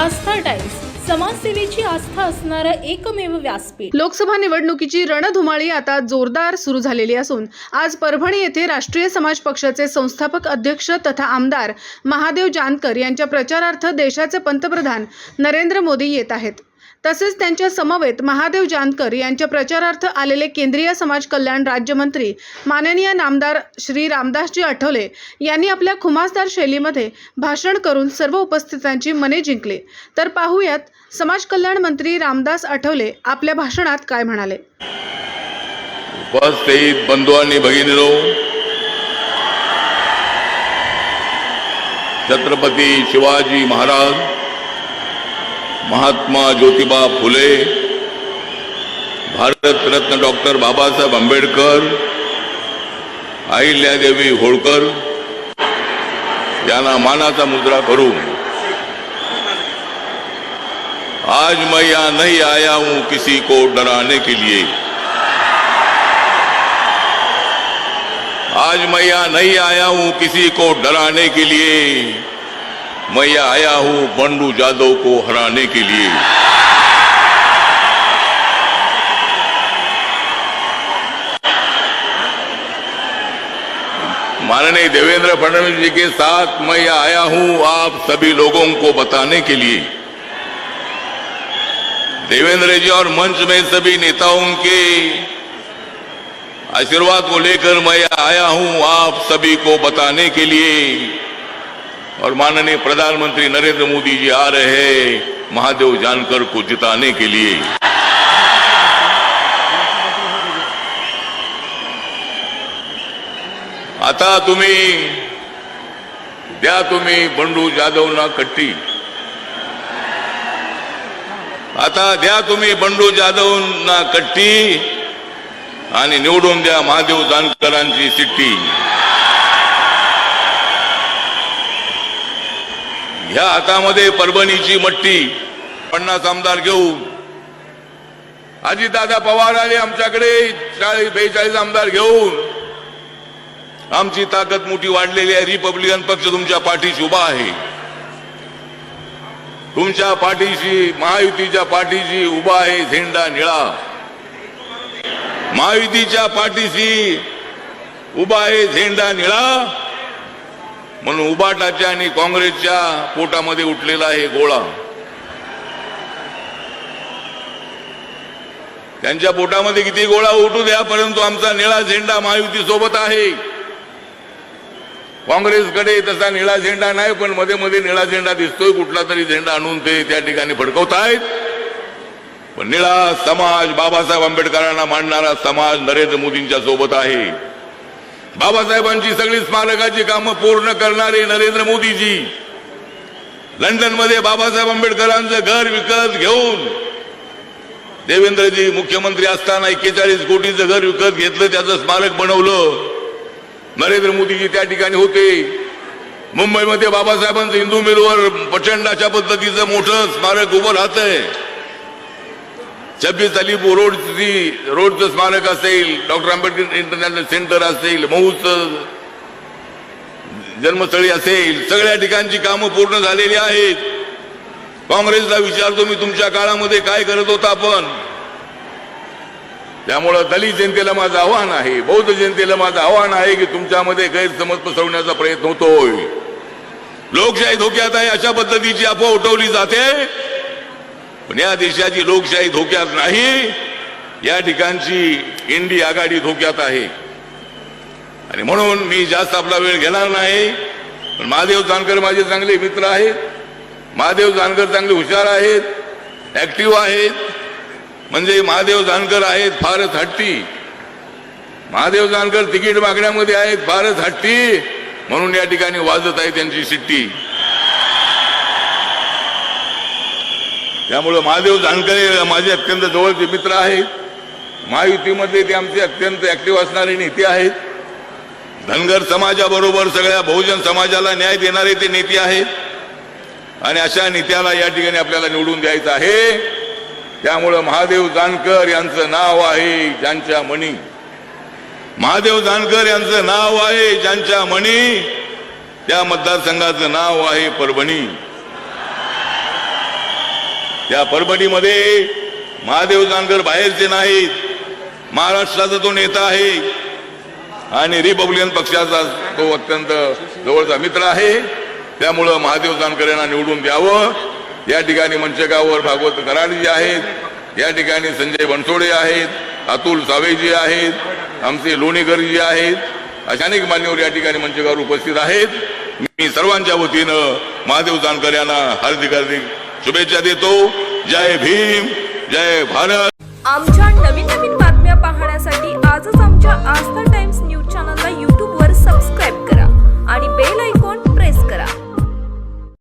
आस्था times. समाजसेवेची आस्था असणारं एकमेव व्यासपीठ. लोकसभा निवडणुकीची रणधुमाळी आता जोरदार सुरू झालेली असून आज परभणी येथे राष्ट्रीय समाज पक्षाचे संस्थापक अध्यक्ष तथा आमदार महादेव जानकर यांच्या प्रचारार्थ देशाचे पंतप्रधान नरेंद्र मोदी येत आहेत. तसेच त्यांच्या समवेत महादेव जानकर यांच्या प्रचारार्थ आलेले केंद्रीय समाज कल्याण राज्यमंत्री माननीय नामदार श्री रामदासजी आठवले यांनी आपल्या खुमासदार शैलीमध्ये भाषण करून सर्व उपस्थितांची मने जिंकले. तर पाहूयात समाज कल्याण मंत्री रामदास आठवले आपल्या भाषणात काय म्हणाले? उपस्थित बंधू आणि भगिनीनो. छत्रपती शिवाजी महाराज महात्मा ज्योतिबा फुले भारत रत्न डॉक्टर बाबा बाबासाहेब आंबेडकर, अहिल्यादेवी होळकर, यांना मानाचा मुद्रा करू आज मैं यहाँ नहीं आया हूँ किसी को डराने के लिए। आज मैं यहाँ नहीं आया हूँ किसी को डराने के लिए। मैं आया हूँ बंडू जादव को हराने के लिए। माननीय देवेंद्र फडणवीस जी के साथ मैं आया हूँ आप सभी लोगों को बताने के लिए। देवेंद्र जी और मंच में सभी नेताओं के आशीर्वाद को लेकर मैं आया हूँ आप सभी को बताने के लिए। और माननीय प्रधानमंत्री नरेंद्र मोदी जी आ रहे हैं महादेव जानकर को जिताने के लिए। आता तुम्ही द्या तुम्ही बंडू जाधवना कट्टी। आता द्या तुम्ही बंडू जाधवना कट्टी आणि निवडून द्या महादेव जानकरांची सिट्टी ह्या हातामध्ये परभणीची मट्टी. पन्नास आमदार घेऊन. दादा पवार आले आमच्याकडे चाळीस बेचाळीस आमदार घेऊन. आमची ताकद मोठी वाढलेली आहे. रिपब्लिकन पक्ष तुमच्या पाठीशी उभा आहे. तुमच्या पाठीशी महायुतीच्या पाठीशी उभा आहे झेंडा निळा. महायुतीच्या पाठीशी उभा आहे झेंडा निळा. म्हणून उबाटाच्या आणि काँग्रेसच्या पोटामध्ये उठलेला आहे गोळा. त्यांच्या पोटामध्ये किती गोळा उठू द्या परंतु आमचा निळा झेंडा महायुती सोबत आहे. काँग्रेसकडे तसा निळा झेंडा नाही पण मध्ये मध्ये निळा झेंडा दिसतोय कुठला तरी झेंडा आणून ते त्या ठिकाणी फडकवतायत आहेत. पण निळा समाज बाबासाहेब आंबेडकरांना मांडणारा समाज नरेंद्र मोदींच्या सोबत आहे. बाबासाहेबांची सगळी स्मारकाची कामं पूर्ण करणारे नरेंद्र मोदीजी. लंडनमध्ये बाबासाहेब आंबेडकरांचं घर विकत घेऊन देवेंद्रजी मुख्यमंत्री असताना एक्केचाळीस कोटीचं घर विकत घेतलं त्याचं स्मारक बनवलं. नरेंद्र मोदीजी त्या ठिकाणी होते. मुंबईमध्ये बाबासाहेबांचं हिंदू मिलवर प्रचंड अशा पद्धतीचं मोठं स्मारक उभं राहतंय. छब्बीस अलीपूर रोडची रोडचं स्मारक असेल डॉक्टर आंबेडकर इंटरनॅशनल सेंटर असेल मऊचं जन्मस्थळी असेल सगळ्या ठिकाणची कामं पूर्ण झालेली आहेत. काँग्रेसला विचारतो मी तुमच्या काळामध्ये काय करत होता आपण? त्यामुळं दलित जनतेला माझं आव्हान आहे बौद्ध जनतेला माझं आव्हान आहे की तुमच्यामध्ये गैरसमज पसरवण्याचा प्रयत्न होतोय. लोकशाही धोक्यात आहे अशा पद्धतीची अफवा उठवली जाते. पण या देशाची लोकशाही धोक्यात नाही. या ठिकाणची इंडी आघाडी धोक्यात आहे. आणि म्हणून मी जास्त आपला वेळ घेणार नाही. पण महादेव जानकर माझे चांगले मित्र आहेत. महादेव जानकर चांगले हुशार आहेत. ऍक्टिव्ह आहेत. म्हणजे महादेव जानकर आहेत फारच हट्टी. महादेव जानकर तिकीट मागण्यामध्ये आहेत फारच हट्टी. म्हणून या ठिकाणी वाजत आहे त्यांची शिट्टी त्यामुळं महादेव जानकर माझे अत्यंत जवळचे मित्र आहेत. महायुतीमध्ये ते आमचे अत्यंत ऍक्टिव्ह असणारे नेते आहेत. धनगर समाजाबरोबर सगळ्या बहुजन समाजाला न्याय देणारे ते नेते आहेत. आणि अशा नेत्याला या ठिकाणी आपल्याला निवडून द्यायचं आहे. त्यामुळं महादेव जानकर यांचं नाव आहे ज्यांच्या मणी. महादेव जानकर यांचं नाव आहे ज्यांच्या मणी. त्या मतदारसंघाचं नाव आहे परभणी. या परभणीमध्ये महादेव जानकर बाहेरचे नाहीत. महाराष्ट्राचा तो नेता आहे. आणि रिपब्लिकन पक्षाचा तो अत्यंत जवळचा मित्र आहे. त्यामुळं महादेव जानकर यांना निवडून द्यावं. या ठिकाणी मंचकावर भागवत कराडजी आहेत. या ठिकाणी संजय बनसोडे आहेत. अतुल सावेजी आहेत. आमचे लोणीकरजी आहेत. अशा अनेक मान्यवर या ठिकाणी मंचकावर उपस्थित आहेत. मी सर्वांच्या वतीनं महादेव जानकर यांना हार्दिक हार्दिक शुभेच्छा देतो. जय भीम जय भारत. आमच्या नवीन नवीन बातम्या पाहण्यासाठी आजच आमच्या आस्था टाइम्स न्यूज चॅनलला यूट्यूबवर सबस्क्राईब करा आणि बेल ऐकून